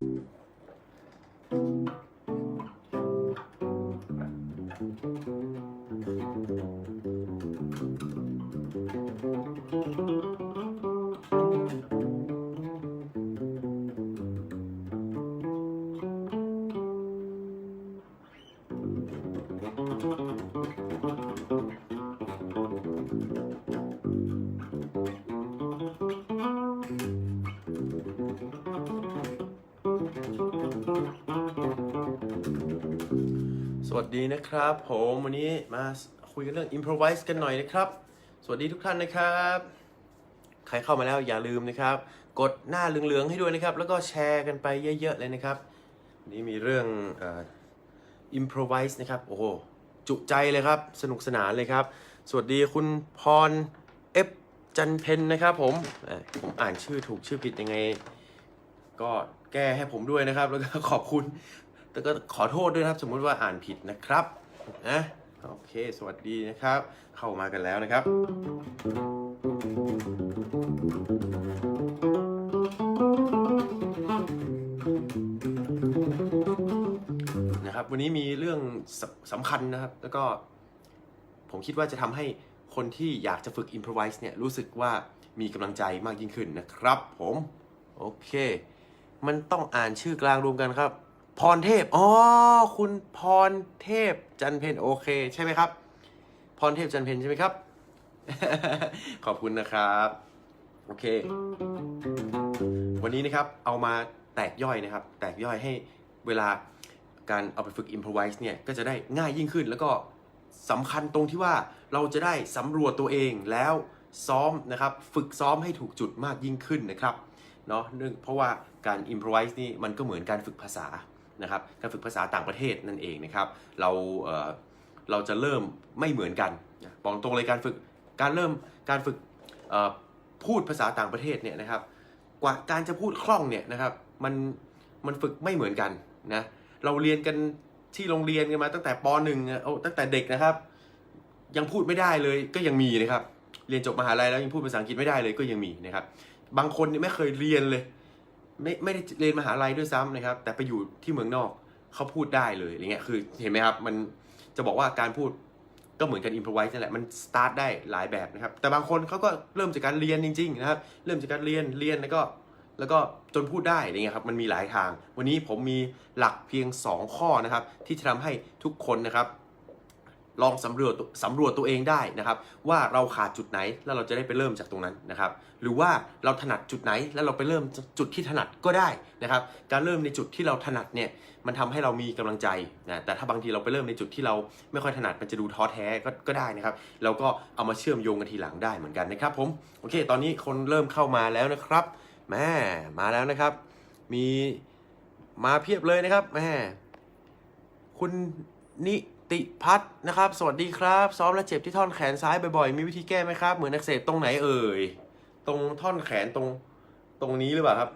Thank you. ดีนะครับ ผมวันนี้มาคุยกันเรื่อง improvise กันหน่อยนะครับ สวัสดีทุกท่านนะครับ ใครเข้ามาแล้วอย่าลืมนะครับ กดหน้าเหลืองๆให้ด้วยนะครับ แล้วก็แชร์กันไปเยอะๆเลยนะครับนนี้มีเรื่องอ improvise นะครับ โอ้โห จุใจเลยครับ สนุกสนานเลยครับ สวัสดีคุณพรเอฟจันเพนนะครับผมผมอ่านชื่อถูกชื่อผิดยังไง ก็แก้ให้ผมด้วยนะครับ แล้วก็ขอบคุณ แต่ก็ขอโทษด้วยนะครับ สมมุติว่าอ่านผิดนะครับนะโอเค สวัสดีนะครับ เข้ามากันแล้วนะครับ นะครับ วันนี้มีเรื่องสสำคัญนะครับ แล้วก็ผมคิดว่าจะทำให้คนที่อยากจะฝึก improvise เนี่ยรู้สึกว่ามีกำลังใจมากยิ่งขึ้นนะครับผม โอเค มันต้องอ่านชื่อกลางรวมกันครับ พรเทพ อ๋อ คุณพรเทพจันเพนโอเค ใช่ไหมครับ พรเทพจันเพนใช่ไหมครับ ขอบคุณนะครับ โอเค วันนี้นะครับ เอามาแตกย่อยนะครับ แตกย่อยให้เวลาการเอาไปฝึก improvise เนี่ย ก็จะได้ง่ายยิ่งขึ้น แล้วก็สำคัญตรงที่ว่าเราจะได้สำรวจตัวเองแล้วซ้อมนะครับ ฝึกซ้อมให้ถูกจุดมากยิ่งขึ้นนะครับเนาะเนื่องเพราะว่าการ improvise นี่มันก็เหมือนการฝึกภาษา นะครับการฝึกภาษาต่างประเทศนั่นเองนะครับ เราเเราจะเริ่มไม่เหมือนกันบอกตรงเลยการฝึกการเริ่มการฝึกพูดภาษาต่างประเทศเนี่ยนะครับ กว่าการจะพูดคล่องเนี่ยนะครับมันมันฝึกไม่เหมือนกันนะเราเรียนกันที่โรงเรียนกันมาตั้งแต่ป .1 อะเอาตั้งแต่เด็กนะครับ ยังพูดไม่ได้เลยก็ยังมีนะครับ เรียนจบมหาลัยแล้วยังพูดภาษาอังกฤษไม่ได้เลยก็ยังมีนะครับ บางคนไม่เคยเรียนเลย ไม่ไม่ได้เรียนมหาลัยด้วยซ้ำนะครับ แต่ไปอยู่ที่เมืองนอกเขาพูดได้เลยอย่างเงี้ยคือเห็นไหมครับมันจะบอกว่าการพูดก็เหมือนกัน improvise นั่นแหละมันสตาร์ทได้หลายแบบนะครับ แต่บางคนเขาก็เริ่มจากการเรียนจริง ๆ นะครับ เริ่มจากการเรียนเรียนแล้วก็แล้วก็จนพูดได้อะไรเงี้ยครับมันมีหลายทาง วันนี้ผมมีหลักเพียง 2 ข้อนะครับ ที่จะทำให้ทุกคนนะครับ ลองสำรวจสำรวจตัวเองได้นะครับ ว่าเราขาดจุดไหนแล้วเราจะได้ไปเริ่มจากตรงนั้นนะครับ หรือว่าเราถนัดจุดไหนแล้วเราไปเริ่มจุดที่ถนัดก็ได้นะครับ การเริ่มในจุดที่เราถนัดเนี่ยมันทำให้เรามีกำลังใจนะแต่ถ้าบางทีเราไปเริ่มในจุดที่เราไม่ค่อยถนัดมันจะดูท้อแท้ก็ก็ได้นะครับเราก็เอามาเชื่อมโยงกันทีหลังได้เหมือนกันนะครับผมโอเค ตอนนี้คนเริ่มเข้ามาแล้วนะครับแม่มาแล้วนะครับ มีมาเพียบเลยนะครับแม่คุณนิ ติพัฒนะครับ สวัสดีครับ ซ้อมและเจ็บที่ท่อนแขนซ้ายบ่อยๆ มีวิธีแก้ไหมครับ เหมือนอักเสบตรงไหนเอ่ย ตรงท่อนแขนตรงตรงนี้หรือเปล่าครับ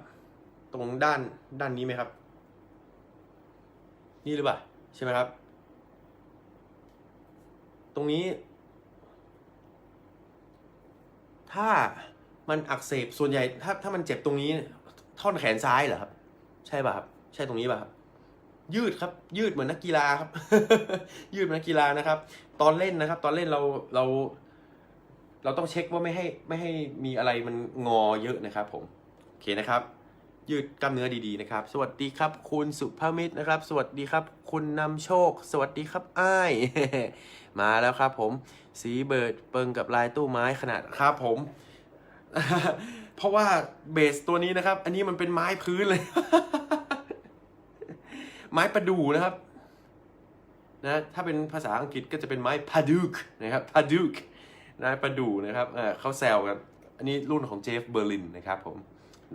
ตรงด้านด้านนี้ไหมครับ นี่หรือเปล่าใช่ไหมครับ ตรงนี้ ถ้ามันอักเสบส่วนใหญ่ ถ้าถ้ามันเจ็บตรงนี้ ท่อนแขนซ้ายเหรอครับ ใช่ป่ะครับ ใช่ตรงนี้ป่ะครับ ยืดครับ ยืดเหมือนนักกีฬาครับ ยืดเหมือนนักกีฬานะครับ ตอนเล่นนะครับ ตอนเล่นเราเรา เราต้องเช็คว่าไม่ให้ไม่ให้มีอะไรมันงอเยอะนะครับ ผมโอเคนะครับ ยืดกล้ามเนื้อดีๆนะครับ สวัสดีครับ คุณสุภมิตรนะครับ สวัสดีครับ คุณนำโชค สวัสดีครับอ้าย มาแล้วครับ ผมสีเบิร์ดเปิงกับลายตู้ไม้ขนาดครับผมเพราะว่าเบสตัวนี้นะครับ อันนี้มันเป็นไม้พื้นเลย ไม้ประดู่นะครับนะถ้าเป็นภาษาอังกฤษก็จะเป็นไม้พาดูกนะครับพาดูกนะประดู่นะครับเอ่อเขาแซวกันอันนี้รุ่นของเจฟเบอร์ลินนะครับผม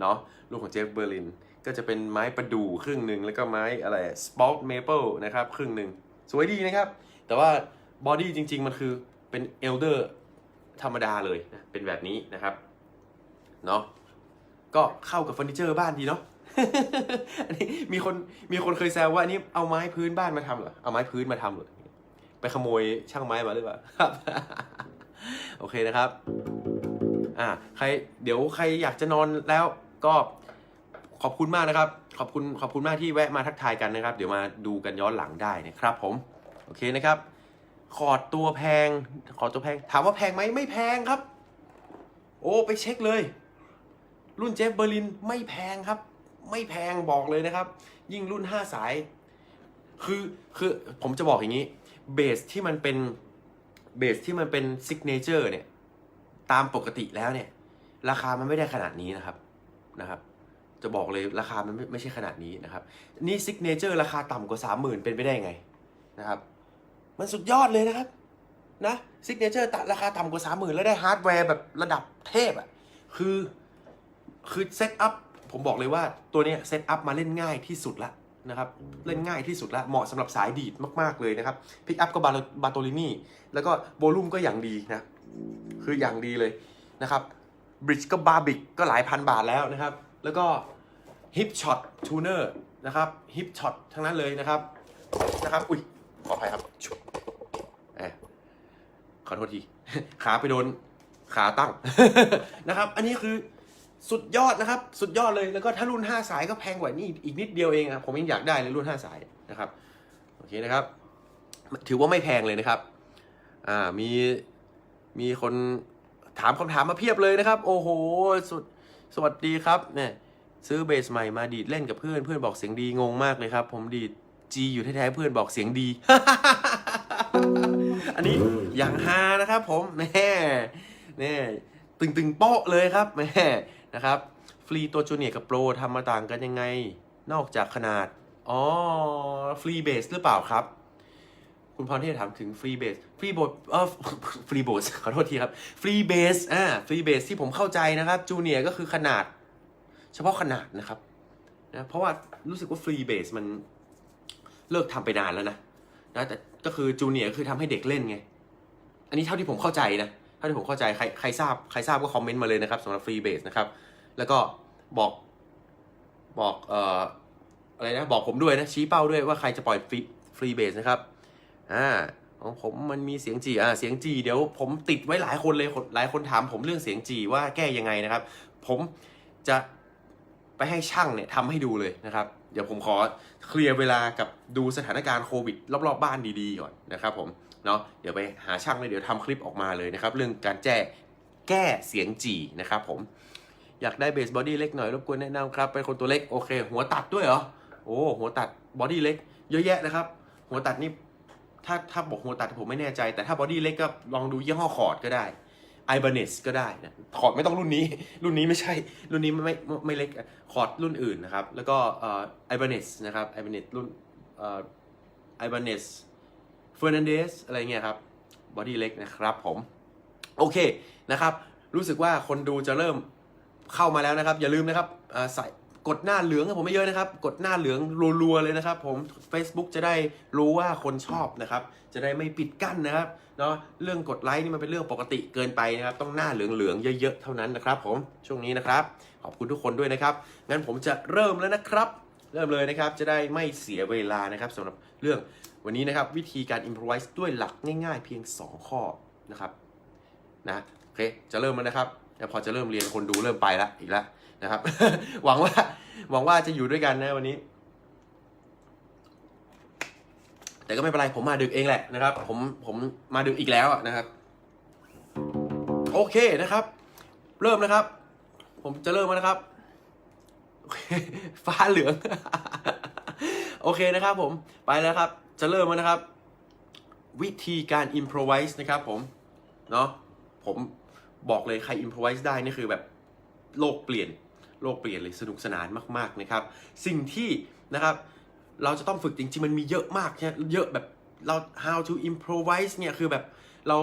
เนาะรุ่นของเจฟเบอร์ลินก็จะเป็นไม้ประดู่ครึ่งหนึ่งแล้วก็ไม้อะไรสปอตเมเปิลนะครับครึ่งหนึ่งสวยดีนะครับ แต่ว่าบอดี้จริง ๆ มันคือเป็นเอลเดอร์ธรรมดาเลยนะเป็นแบบนี้นะครับเนาะก็เข้ากับเฟอร์นิเจอร์บ้านดีเนาะ อันนี้มีคนมีคนเคยแซวว่าอันนี้เอาไม้พื้นบ้านมาทำเหรอ เอาไม้พื้นมาทำเหรอ ไปขโมยช่างไม้มาหรือเปล่าครับ โอเคนะครับ อ่า ใคร เดี๋ยวใครอยากจะนอนแล้วก็ขอบคุณมากนะครับ ขอบคุณขอบคุณมากที่แวะมาทักทายกันนะครับ เดี๋ยวมาดูกันย้อนหลังได้นะครับผม โอเคนะครับคอดตัวแพงคอดตัวแพง ถามว่าแพงไหมไม่แพงครับ โอ้ ไปเช็คเลย รุ่นเจฟเบอร์ลินไม่แพงครับ ไม่แพงบอกเลยนะครับ ยิ่งรุ่น 5 สาย คือคือผมจะบอกอย่างนี้เบสที่มันเป็นเบสที่มันเป็นซิกเนเจอร์เนี่ยตามปกติแล้วเนี่ย ราคามันไม่ได้ขนาดนี้นะครับนะครับ จะบอกเลยราคามันไม่ไม่ใช่ขนาดนี้นะครับ นี่ซิกเนเจอร์ราคาต่ำกว่า 30,000 เป็นไปได้ไงนะครับ มันสุดยอดเลยนะครับนะซิกเนเจอร์ราคาต่ำกว่า 30,000 แล้วได้ฮาร์ดแวร์แบบระดับเทพอะ่ะคือคือเซตอัพ ผมบอกเลยว่าตัวนี้เซตอัพมาเล่นง่ายที่สุดละนะครับเล่นง่ายที่สุดละเหมาะสำหรับสายดีดมากๆเลยนะครับพิกอัพก็บาบาโตลินีแล้วก็โวลูมก็อย่างดีนะคืออย่างดีเลยนะครับบริดจ์ก็บาบิกก็หลายพันบาทแล้วนะครับ แล้วก็ฮิปช็อตทูเนอร์นะครับฮิปช็อตทั้งนั้นเลยนะครับนะครับอุ้ยขออภัยครับขอโทษที ขาไปโดนขาตั้งนะครับ อันนี้คือ สุดยอดนะครับ สุดยอดเลยแล้วก็ถ้ารุ่น 5 สายก็แพงกว่านี้อีกนิดเดียวเองอะผมยังอยากได้เลยรุ่น 5 สายนะครับโอเคนะครับ ถือว่าไม่แพงเลยนะครับอ่ามีมีคนถามคำถามมาเพียบเลยนะครับ โอ้โหสุดสวัสดีครับเนี่ยซื้อเบสใหม่มาดีดเล่นกับเพื่อนเพื่อนบอกเสียงดีงงมากเลยครับ ผมดีดจีอยู่แท้ๆเพื่อนบอกเสียงดี อันนี้อย่างฮานะครับ ผมแม่แน่ตึงตึงๆโป๊ะเลยครับแม่ นะครับ ฟรีตัวจูเนียร์กับโปรทำมาต่างกันยังไง นอกจากขนาด อ๋อ ฟรีเบสหรือเปล่าครับ คุณพรเทพถามถึงฟรีเบส ฟรีโบสเออฟรีโบสขอโทษทีครับ ฟรีเบส อ่า ฟรีเบสที่ผมเข้าใจนะครับ จูเนียร์ก็คือขนาด เฉพาะขนาดนะครับ นะ เพราะว่ารู้สึกว่าฟรีเบสมันเลิกทำไปนานแล้วนะ นะ แต่ก็คือจูเนียร์คือทำให้เด็กเล่นไง อันนี้เท่าที่ผมเข้าใจนะ เท่าที่ผมเข้าใจใครใครทราบใครทราบก็คอมเมนต์มาเลยนะครับสำหรับฟรีเบสนะครับ แล้วก็บอกบอกเอ่ออะไรนะบอกผมด้วยนะชี้เป้าด้วยว่าใครจะปล่อยฟรีฟรีเบสนะครับอ่าของผมมันมีเสียงจีอ่าเสียงจีเดี๋ยวผมติดไว้หลายคนเลยหลายคนถามผมเรื่องเสียงจีว่าแก้ยังไงนะครับ ผมจะไปให้ช่างเนี่ยทำให้ดูเลยนะครับ เดี๋ยวผมขอเคลียร์เวลากับดูสถานการณ์โควิด รอบๆบ้านดีๆก่อนนะครับผม เนาะเดี๋ยวไปหาช่างเลยเดี๋ยวทำคลิปออกมาเลยนะครับ เรื่องการแจ้แก้เสียงจีนะครับผมอยากได้เบสบอดี้เล็กหน่อยรบกวนแนะนำครับเป็นคนตัวเล็กโอเค หัวตัดด้วยเหรอโอ้หัวตัดบอดี้เล็ก เยอะแยะนะครับ หัวตัดนี่ถ้าถ้าบอกหัวตัดผมไม่แน่ใจ แต่ถ้าบอดี้เล็กก็ลองดูยี่ห้อคอร์ดก็ได้ไอบ n เนสก็ได้นะคอร์ดไม่ต้องรุ่นนี้ รุ่นนี้ไม่ใช่ รุ่นนี้ไม่ไม่ไม่เล็กคอร์ดรุ่นอื่นนะครับ แล้วก็ไอบ n เนสนะครับไอบ n เนสรุ่นไอบ n เนส ฟอร์นันเดสอะไรเงี้ยครับบอดี้เล็กนะครับผม โอเคนะครับ รู้สึกว่าคนดูจะเริ่มเข้ามาแล้วนะครับ อย่าลืมนะครับอ่าใส่กดหน้าเหลืองผมไม่เยอะนะครับ กดหน้าเหลืองรัวๆเลยนะครับ ผม Facebook จะได้รู้ว่าคนชอบนะครับ จะได้ไม่ปิดกั้นนะครับเนาะเรื่องกดไลค์นี่มันเป็นเรื่องปกติเกินไปนะครับ ต้องหน้าเหลืองๆเยอะๆเท่านั้นนะครับ ผมช่วงนี้นะครับ ขอบคุณทุกคนด้วยนะครับงั้นผมจะเริ่มแล้วนะครับ เริ่มเลยนะครับจะได้ไม่เสียเวลานะครับสำหรับเรื่อง วันนี้นะครับวิธีการ improvise ด้วยหลักง่ายๆ เพียง 2 ข้อนะครับนะโอเคจะเริ่มแล้วนะครับแล้วพอจะเริ่มเรียนคนดูเริ่มไปแล้วอีกแล้วนะครับ หวังว่าหวังว่าจะอยู่ด้วยกันนะวันนี้ แต่ก็ไม่เป็นไรผมมาดึกเองแหละนะครับ ผมผมมาดึกอีกแล้วนะครับ โอเคนะครับ เริ่มนะครับ ผมจะเริ่มแล้วนะครับ ฟ้าเหลือง โอเคนะครับ ผมไปแล้วครับ จะเริ่มแล้วนะครับ วิธีการ improvise นะครับผมเนาะผมบอกเลยใคร improvise ได้นี่คือแบบโลกเปลี่ยนโลกเปลี่ยนเลยสนุกสนานมาก ๆนะครับ สิ่งที่นะครับเราจะต้องฝึกจริงๆมันมีเยอะมากใช่เยอะแบบเรา how to improvise เนี่ยคือแบบเรา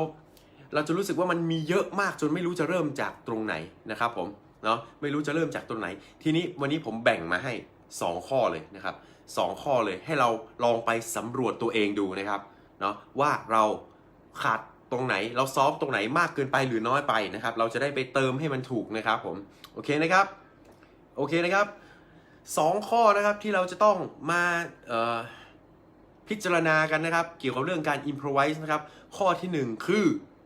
เราจะรู้สึกว่ามันมีเยอะมากจนไม่รู้จะเริ่มจากตรงไหนนะครับผมเนาะไม่รู้จะเริ่มจากตรงไหน ทีนี้วันนี้ผมแบ่งมาให้ 2 ข้อเลยนะครับสองข้อเลยให้เราลองไปสำรวจตัวเองดูนะครับเนาะว่าเราขาดตรงไหนเราซอฟตรงไหนมากเกินไปหรือน้อยไปนะครับ เราจะได้ไปเติมให้มันถูกนะครับผมโอเคนะครับโอเคนะครับสองข้อนะครับที่เราจะต้องมาพิจารณากันนะครับ เกี่ยวกับเรื่องการ improvise นะครับ ข้อที่หนึ่งคือ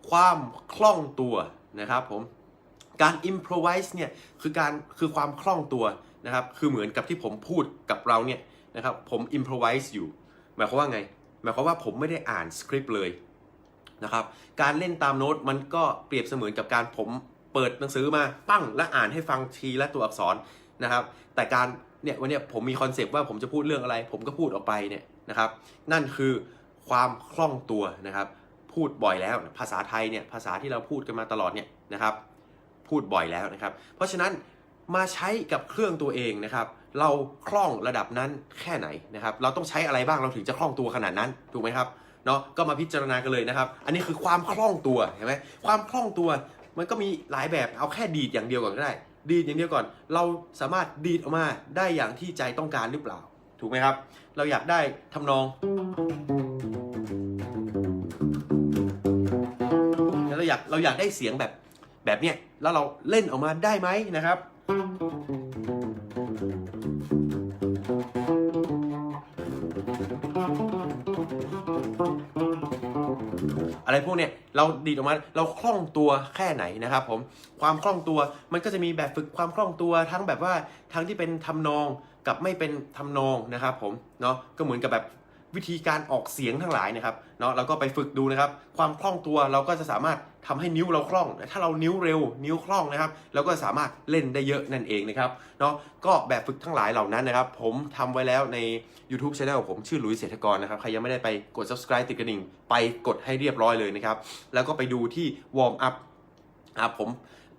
ความคล่องตัวนะครับผมการ improvise เนี่ยคือการคือความคล่องตัว นะครับคือเหมือนกับที่ผมพูดกับเราเนี่ยนะครับผม improvise อยู่ หมายความว่าไง หมายความว่าผมไม่ได้อ่านสคริปต์เลยนะครับการเล่นตามโน้ตมันก็เปรียบเสมือนกับการผมเปิดหนังสือมาปั้งและอ่านให้ฟังทีละตัวอักษรนะครับแต่การเนี่ยวันนี้ผมมีคอนเซปต์ว่าผมจะพูดเรื่องอะไร ผมก็พูดออกไปเนี่ยนะครับนั่นคือความคล่องตัวนะครับพูดบ่อยแล้วภาษาไทยเนี่ยภาษาที่เราพูดกันมาตลอดเนี่ยนะครับพูดบ่อยแล้วนะครับ เพราะฉะนั้น มาใช้กับเครื่องตัวเองนะครับ เราคล่องระดับนั้นแค่ไหนนะครับ เราต้องใช้อะไรบ้างเราถึงจะคล่องตัวขนาดนั้นถูกไหมครับเนาะก็มาพิจารณากันเลยนะครับ อันนี้คือความคล่องตัวเห็นไหมความคล่องตัวมันก็มีหลายแบบเอาแค่ดีดอย่างเดียวก่อนก็ได้ ดีดอย่างเดียวก่อน เราสามารถดีดออกมาได้อย่างที่ใจต้องการหรือเปล่า ถูกไหมครับ เราอยากได้ทำนองแล้วเราอยากเราอยากได้เสียงแบบแบบเนี้ยแล้วเราเล่นออกมาได้ไหมนะครับ อะไรพวกเนี้ยเราดีดออกมาเราคล่องตัวแค่ไหนนะครับผมความคล่องตัวมันก็จะมีแบบฝึกความคล่องตัวทั้งแบบว่าทั้งที่เป็นทำนองกับไม่เป็นทำนองนะครับผมเนาะก็เหมือนกับแบบ วิธีการออกเสียงทั้งหลายนะครับเนาะเราก็ไปฝึกดูนะครับ ความคล่องตัวเราก็จะสามารถทำให้นิ้วเราคล่อง ถ้าเรานิ้วเร็ว นิ้วคล่องนะครับเราก็สามารถเล่นได้เยอะนั่นเองนะครับเนาะก็แบบฝึกทั้งหลายเหล่านั้นนะครับ ผมทำไว้แล้วใน YouTube Channel ของผมชื่อหลุยส์เศรษฐกรนะครับใครยังไม่ได้ไปกด subscribe ติดกระดิ่ง ไปกดให้เรียบร้อยเลยนะครับ แล้วก็ไปดูที่ warm up อะผม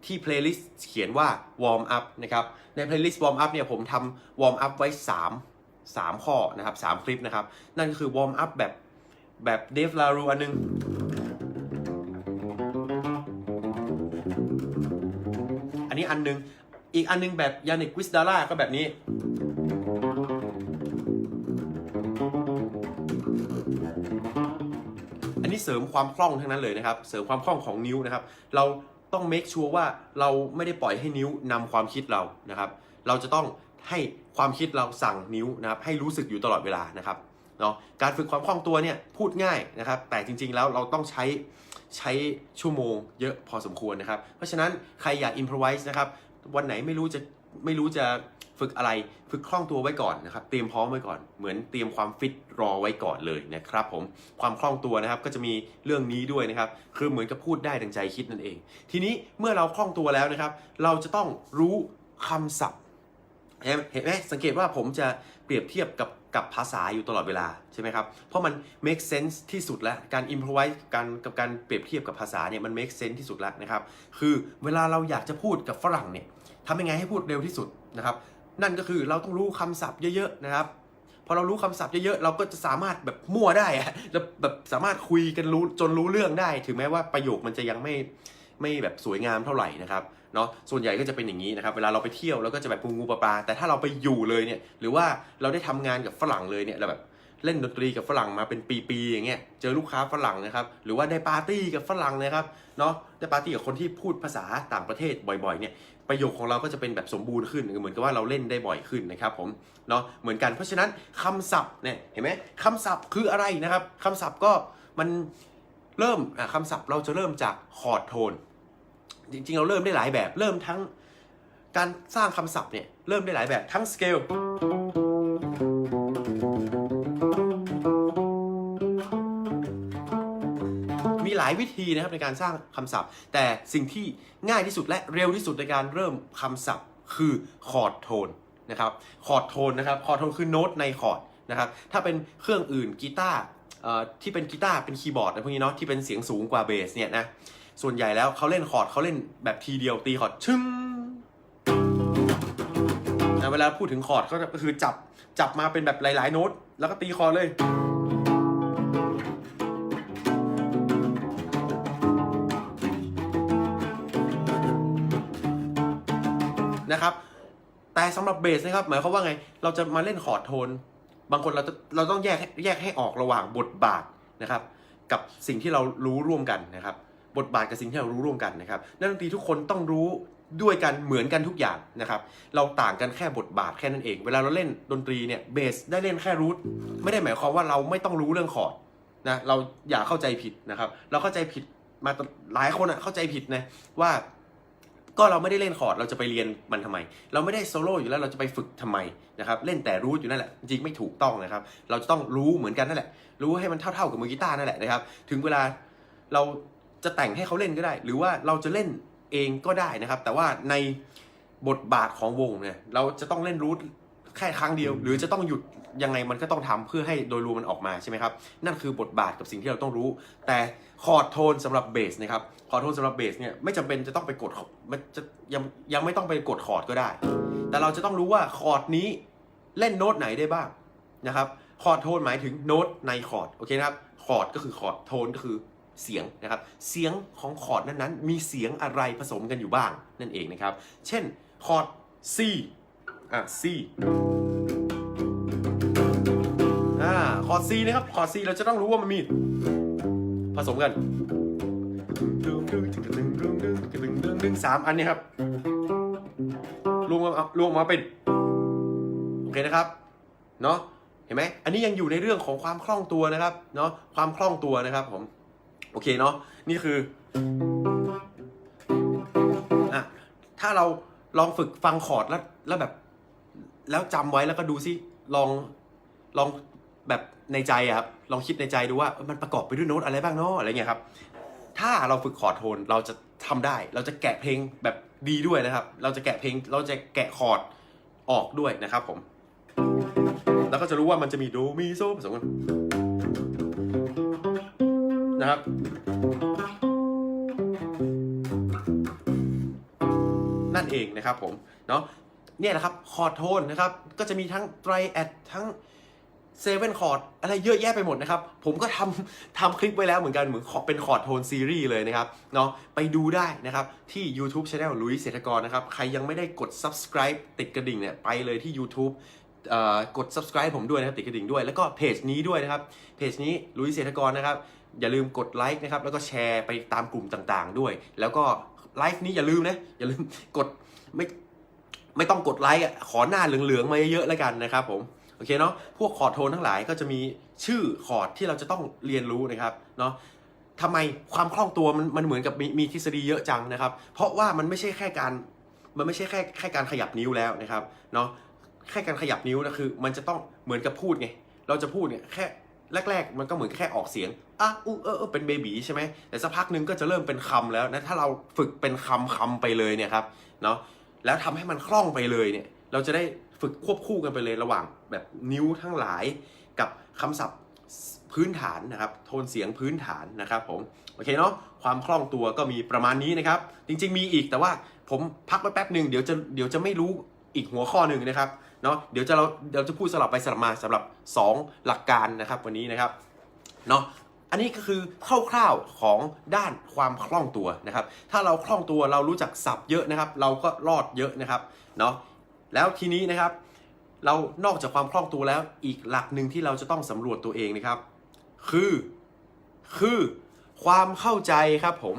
ที่ playlist เขียนว่า warm up นะครับใน playlist warm up เนี่ยผมทำ warm up ไว้ 3 3 ข้อนะครับ3คลิปนะครับ นั่นก็คือ warm up แบบแบบเดฟลารูอันนึงอันนี้อันนึง อีกอันนึงแบบยานิกวิสดาร่าก็แบบนี้อันนี้เสริมความคล่องทั้งนั้นเลยนะครับ เสริมความคล่องของนิ้วนะครับ เราต้อง make sure ว่าเราไม่ได้ปล่อยให้นิ้วนำความคิดเรานะครับ เราจะต้อง ให้ความคิดเราสั่งนิ้วนะครับให้รู้สึกอยู่ตลอดเวลานะครับเนาะการฝึกความคล่องตัวเนี่ยพูดง่ายนะครับ แต่จริงๆแล้วเราต้องใช้ใช้ชั่วโมงเยอะพอสมควรนะครับ เพราะฉะนั้นใครอยาก improvise นะครับวันไหนไม่รู้จะไม่รู้จะฝึกอะไรฝึกคล่องตัวไว้ก่อนนะครับเตรียมพร้อมไว้ก่อน เหมือนเตรียมความฟิตรอไว้ก่อนเลยนะครับผมความคล่องตัวนะครับก็จะมีเรื่องนี้ด้วยนะครับคือเหมือนกับพูดได้ดังใจคิดนั่นเอง ทีนี้เมื่อเราคล่องตัวแล้วนะครับ เราจะต้องรู้คำศัพท์ เห็นไหมสังเกตว่าผมจะเปรียบเทียบกับกับภาษาอยู่ตลอดเวลาใช่ไหมครับ เพราะมัน make sense ที่สุดแล้ว การ improvise การกับการเปรียบเทียบกับภาษาเนี่ยมัน make sense ที่สุดแล้วนะครับ คือเวลาเราอยากจะพูดกับฝรั่งเนี่ยทำยังไงให้พูดเร็วที่สุดนะครับ นั่นก็คือเราต้องรู้คำศัพท์เยอะๆนะครับพอเรารู้คำศัพท์เยอะๆเราก็จะสามารถแบบมั่วได้อะแล้วแบบสามารถคุยกันรู้จนรู้เรื่องได้ ถึงแม้ว่าประโยคมันจะยังไม่ไม่แบบสวยงามเท่าไหร่นะครับ เนาะส่วนใหญ่ก็จะเป็นอย่างนี้นะครับเวลาเราไปเที่ยวเราก็จะแบบงูงูปลาปลาแต่ถ้าเราไปอยู่เลยเนี่ยหรือว่าเราได้ทำงานกับฝรั่งเลยเนี่ยเราแบบเล่นดนตรีกับฝรั่งมาเป็นปีๆอย่างเงี้ยเจอลูกค้าฝรั่งนะครับหรือว่าได้ปาร์ตี้กับฝรั่งนะครับเนาะได้ปาร์ตี้กับคนที่พูดภาษาต่างประเทศบ่อยๆเนี่ยประโยคของเราก็จะเป็นแบบสมบูรณ์ขึ้นเหมือนกับว่าเราเล่นได้บ่อยขึ้นนะครับผมเนาะเหมือนกันเพราะฉะนั้นคำศัพท์เนี่ยเห็นไหมคำศัพท์คืออะไรนะครับคำศัพท์ก็มันเริ่มอะคำศัพท์เราจะเริ่มจากคอร์ดโทน จริงๆ เราเริ่มได้หลายแบบ เริ่มทั้งการสร้างคำศัพท์เนี่ยเริ่มได้หลายแบบทั้งสเกลมีหลายวิธีนะครับในการสร้างคำศัพท์ แต่สิ่งที่ง่ายที่สุดและเร็วที่สุดในการเริ่มคำศัพท์ คือคอร์ดโทนนะครับคอร์ดโทนนะครับคอร์ดโทนคือโน้ตในคอร์ดนะครับถ้าเป็นเครื่องอื่นกีตาร์ที่เป็นกีตาร์เป็นคีย์บอร์ดอะไรพวกนี้เนาะที่เป็นเสียงสูงกว่าเบสเนี่ยนะ ส่วนใหญ่แล้วเขาเล่นคอร์ดเขาเล่นแบบทีเดียวตีคอร์ดชึ้งเวลาพูดถึงคอร์ดก็คือจับจับมาเป็นแบบหลาย ๆ โน้ต แล้วก็ตีคอร์ดเลยนะครับ แต่สำหรับเบสนะครับ หมายความว่าไง เราจะมาเล่นคอร์ดโทน บางคนเราจะเราต้องแยกแยกให้ออกระหว่างบทบาทนะครับ กับสิ่งที่เรารู้ร่วมกันนะครับ บทบาทกับสิ่งที่เรารู้ร่วมกันนะครับนักดนตรีทุกคนต้องรู้ด้วยกันเหมือนกันทุกอย่างนะครับ เราต่างกันแค่บทบาทแค่นั้นเอง เวลาเราเล่นดนตรีเนี่ยเบสได้เล่นแค่รูทไม่ได้หมายความว่าเราไม่ต้องรู้เรื่องคอร์ดนะเราอย่าเข้าใจผิดนะครับ เราเข้าใจผิดมาหลายคนอะเข้าใจผิดนะว่าก็เราไม่ได้เล่นคอร์ดเราจะไปเรียนมันทำไม เราไม่ได้โซโล่อยู่แล้วเราจะไปฝึกทำไมนะครับเล่นแต่รูทอยู่นั่นแหละ จริงไม่ถูกต้องนะครับ เราจะต้องรู้เหมือนกันนั่นแหละ รู้ให้มันเท่าๆกับมือกีตาร์นั่นแหละนะครับ ถึงเวลาเรา จะแต่งให้เขาเล่นก็ได้ หรือว่าเราจะเล่นเองก็ได้นะครับ แต่ว่าในบทบาทของวงเนี่ยเราจะต้องเล่นรูทแค่ครั้งเดียว หรือจะต้องหยุดยังไงมันก็ต้องทำเพื่อให้โดยรวมมันออกมาใช่ไหมครับ นั่นคือบทบาทกับสิ่งที่เราต้องรู้ แต่คอร์ดโทนสำหรับเบสนะครับคอร์ดโทนสำหรับเบสเนี่ยไม่จำเป็นจะต้องไปกดมันจะยังยังไม่ต้องไปกดคอร์ดก็ได้ แต่เราจะต้องรู้ว่าคอร์ดนี้เล่นโน้ตไหนได้บ้างนะครับคอร์ดโทนหมายถึงโน้ตในคอร์ดโอเคนะครับคอร์ดก็คือคอร์ดโทนก็คือ เสียงนะครับ เสียงของคอร์ดนั้นๆ มีเสียงอะไรผสมกันอยู่บ้างนั่นเองนะครับ เช่นคอร์ด C อะ C อ่าคอร์ด C นะครับคอร์ด C เราจะต้องรู้ว่ามันมี ผสมกันดึงสามอันนี้ครับรวมมารวมมาเป็น โอเคนะครับ เนาะเห็นไหม อันนี้ยังอยู่ในเรื่องของความคล่องตัวนะครับ เนาะความคล่องตัวนะครับผม โอเคเนาะนี่คืออะถ้าเราลองฝึกฟังคอร์ดแล้วแล้วแบบ แล้วจำไว้แล้วก็ดูซิลองลองแบบในใจครับลองคิดในใจดูว่ามันประกอบไปด้วยโน้ตอะไรบ้างเนาะอะไรเงี้ยครับ ถ้าเราฝึกคอร์ดโทนเราจะทำได้ เราจะแกะเพลงแบบดีด้วยนะครับ เราจะแกะเพลงเราจะแกะคอร์ดออกด้วยนะครับผม แล้วก็จะรู้ว่ามันจะมีโดมีโซผสมกัน นะครับ นั่นเองนะครับผมเนาะเนี่ยแหละครับคอร์ดโทนนะครับ ก็จะมีทั้งไตรแอดทั้งเซเว่นคอร์ดอะไรเยอะแยะไปหมดนะครับ ผมก็ทำทำคลิปไว้แล้วเหมือนกันเหมือนเป็นคอร์ดโทนซีรีส์เลยนะครับเนาะไปดูได้นะครับที่ YouTube Channel ลุยเศรษฐกรนะครับ ใครยังไม่ได้กด subscribe ติดกระดิ่งเนี่ยไปเลยที่ YouTube กด subscribe ผมด้วยนะครับติดกระดิ่งด้วย แล้วก็เพจนี้ด้วยนะครับเพจนี้ลุยเศรษฐกรนะครับ อย่าลืมกดไลค์นะครับ แล้วก็แชร์ไปตามกลุ่มต่างๆ ด้วย แล้วก็ไลฟ์นี้อย่าลืมนะ อย่าลืมกดไม่ไม่ต้องกดไลค์ขอหน้าเหลืองๆมาเยอะๆแล้วกันนะครับผมโอเคเนาะพวกคอร์ดโทนทั้งหลายก็จะมีชื่อคอร์ดที่เราจะต้องเรียนรู้นะครับเนาะทำไมความคล่องตัวมันมันเหมือนกับมีมีทฤษฎีเยอะจังนะครับ เพราะว่ามันไม่ใช่แค่การมันไม่ใช่แค่แค่การขยับนิ้วแล้วนะครับเนาะแค่การขยับนิ้วนะคือ มันจะต้องเหมือนกับพูดไงเราจะพูดเนี่ยแค่ แรก ๆ มันก็เหมือนแค่ออกเสียงอะอู้เออเออเป็นเบบีใช่ไหมแต่สักพักหนึงก็จะเริ่มเป็นคำแล้วนะถ้าเราฝึกเป็นคำคำไปเลยเนี่ยครับเนาะแล้วทำให้มันคล่องไปเลยเนี่ย เราจะได้ฝึกควบคู่กันไปเลยระหว่างแบบนิ้วทั้งหลายกับคำศัพท์พื้นฐานนะครับ โทนเสียงพื้นฐานนะครับผม โอเคเนาะความคล่องตัวก็มีประมาณนี้นะครับ จริง ๆ มีอีกแต่ว่าผมพักไว้แป๊บหนึ่งเดี๋ยวจะเดี๋ยวจะไม่รู้อีกหัวข้อหนึ่งนะครับ เนาะเดี๋ยวจะเราเดี๋ยวจะพูดสลับไปสลับมาสำหรับ 2 หลักการนะครับวันนี้นะครับเนาะอันนี้ก็คือคร่าวๆของด้านความคล่องตัวนะครับ ถ้าเราคล่องตัวเรารู้จักศัพท์เยอะนะครับ เราก็รอดเยอะนะครับเนาะแล้วทีนี้นะครับ เรานอกจากความคล่องตัวแล้วอีกหลักหนึ่งที่เราจะต้องสำรวจตัวเองนะครับ คือคือความเข้าใจครับผม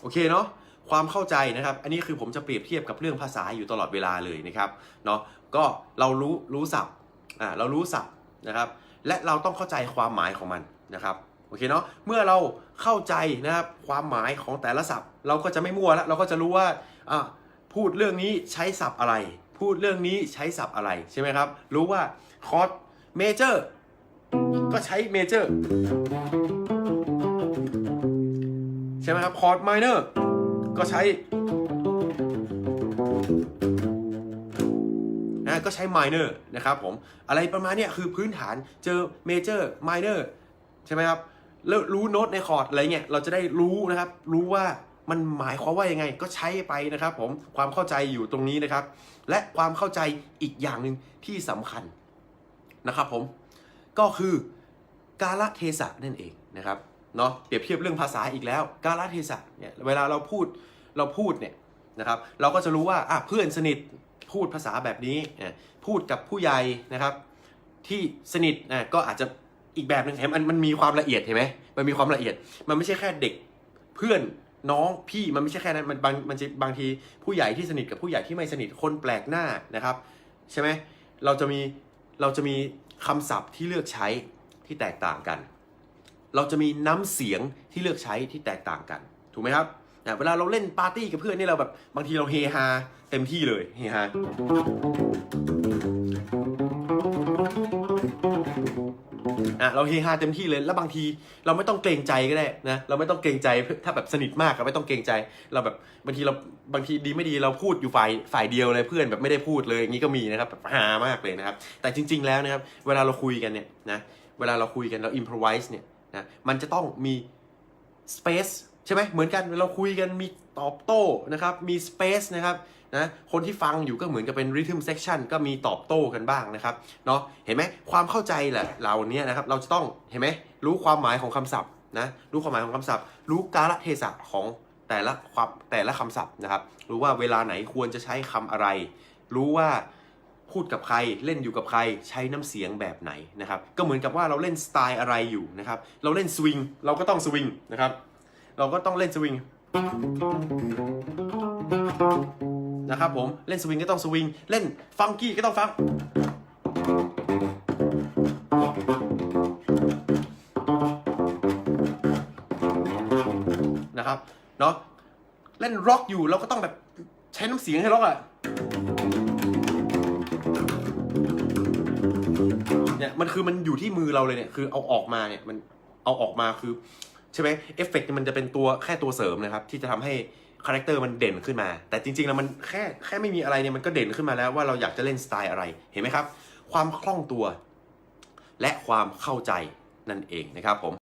โอเคเนาะความเข้าใจนะครับ อันนี้คือผมจะเปรียบเทียบกับเรื่องภาษาอยู่ตลอดเวลาเลยนะครับเนาะ ก็เรารู้รู้ศัพท์อ่าเรารู้ศัพท์นะครับ และเราต้องเข้าใจความหมายของมันนะครับโอเคเนาะเมื่อเราเข้าใจนะครับความหมายของแต่ละศัพท์ เราก็จะไม่มั่วแล้วเราก็จะรู้ว่าอ่าพูดเรื่องนี้ใช้ศัพท์อะไร พูดเรื่องนี้ใช้ศัพท์อะไรใช่ไหมครับ รู้ว่าคอร์ดเมเจอร์ก็ใช้เมเจอร์ใช่ไหมครับคอร์ดไมเนอร์ก็ใช้ นะก็ใช้ minor นะครับผม อะไรประมาณเนี้ยคือพื้นฐานเจอ major minor ใช่ไหมครับแล้วรู้โน้ตในคอร์ดอะไรเงี้ยเราจะได้รู้นะครับ รู้ว่ามันหมายความว่ายังไงก็ใช้ไปนะครับผมความเข้าใจอยู่ตรงนี้นะครับ และความเข้าใจอีกอย่างหนึ่งที่สำคัญนะครับผมก็คือกาลเทศะนั่นเองนะครับเนาะเปรียบเทียบเรื่องภาษาอีกแล้วกาลเทศะเนี่ยเวลาเราพูดเราพูดเนี่ยนะครับ เราก็จะรู้ว่าอะเพื่อนสนิท พูดภาษาแบบนี้พูดกับผู้ใหญ่นะครับที่สนิทนะก็อาจจะอีกแบบหนึ่งเห็นมันมันมีความละเอียดเห็นไหมมันมีความละเอียด มันไม่ใช่แค่เด็กเพื่อนน้องพี่มันไม่ใช่แค่นั้นมันบางมันจะบางทีผู้ใหญ่ที่สนิทกับผู้ใหญ่ที่ไม่สนิทคนแปลกหน้านะครับ ใช่ไหมเราจะมีเราจะมีคำศัพท์ที่เลือกใช้ที่แตกต่างกัน เราจะมีน้ำเสียงที่เลือกใช้ที่แตกต่างกัน ถูกไหมครับ นะเวลาเราเล่นปาร์ตี้กับเพื่อนนี่เราแบบบางทีเราเฮฮาเต็มที่เลยเฮฮาอะเราเฮฮาเต็มที่เลยแล้วบางทีเราไม่ต้องเกรงใจก็ได้นะเราไม่ต้องเกรงใจถ้าแบบสนิทมากก็ไม่ต้องเกรงใจ เราแบบบางทีเราบางทีดีไม่ดีเราพูดอยู่ฝ่ายฝ่ายเดียวเลยเพื่อนแบบไม่ได้พูดเลยอย่างนี้ก็มีนะครับแบบฮามากเลยนะครับ แต่จริง ๆแล้วนะครับ เวลาเราคุยกันเนี่ยนะเวลาเราคุยกันเรา improvise เนี่ยนะมันจะต้องมี space ใช่ไหมเหมือนกันเราคุยกันมีตอบโต้นะครับมี space นะครับนะคนที่ฟังอยู่ก็เหมือนกับเป็น rhythm section ก็มีตอบโต้กันบ้างนะครับเนาะเห็นไหมความเข้าใจแหละเราเนี้ยนะครับเราจะต้องเห็นไหมรู้ความหมายของคำศัพท์นะรู้ความหมายของคำศัพท์ รู้กาลเทศะของแต่ละความแต่ละคำศัพท์นะครับรู้ว่าเวลาไหนควรจะใช้คำอะไร รู้ว่าพูดกับใครเล่นอยู่กับใครใช้น้ำเสียงแบบไหนนะครับก็เหมือนกับว่าเราเล่นสไตล์อะไรอยู่นะครับเราเล่นสวิงเราก็ต้องสวิงนะครับ เราก็ต้องเล่นสวิงนะครับผมเล่นสวิงก็ต้องสวิง เล่นฟังกี้ก็ต้องฟังนะครับเนาะเล่นร็อกอยู่เราก็ต้องแบบใช้น้ำเสียงให้ร็อกอะเนี่ยมันคือมันอยู่ที่มือเราเลยเนี่ยคือเอาออกมาเนี่ยมันเอาออกมาคือ ใช่ไหมเอฟเฟกต์มันจะเป็นตัวแค่ตัวเสริมนะครับที่จะทำให้คาแรคเตอร์มันเด่นขึ้นมา แต่จริงๆแล้วมันแค่แค่ไม่มีอะไรเนี่ยมันก็เด่นขึ้นมาแล้วว่าเราอยากจะเล่นสไตล์อะไรเห็นไหมครับ ความคล่องตัว และความเข้าใจนั่นเองนะครับผม